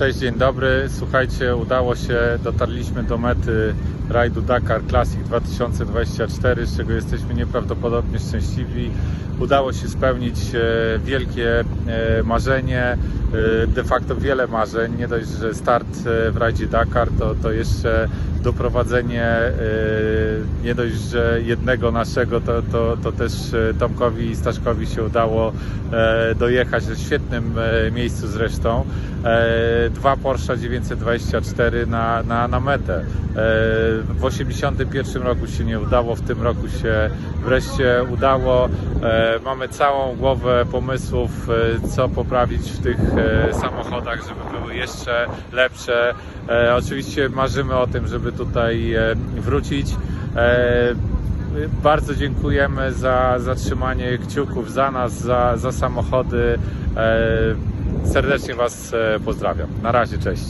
Cześć, dzień dobry. Słuchajcie, udało się, dotarliśmy do mety rajdu Dakar Classic 2024, z czego jesteśmy nieprawdopodobnie szczęśliwi. Udało się spełnić e, wielkie e, marzenie, de facto wiele marzeń. Nie dość, że start e, w rajdzie Dakar, to, to jeszcze doprowadzenie e, nie dość, że jednego naszego, to, to, to też Tomkowi i Staszkowi się udało dojechać w świetnym miejscu zresztą. Dwa Porsche 924 na, na, na metę. W 81 roku się nie udało, w tym roku się wreszcie udało. Mamy całą głowę pomysłów, co poprawić w tych samochodach, żeby były jeszcze lepsze. E, Oczywiście marzymy o tym, żeby tutaj e, wrócić. E, bardzo dziękujemy za zatrzymanie kciuków za nas, za, za samochody. E, Serdecznie Was e, pozdrawiam. Na razie, cześć.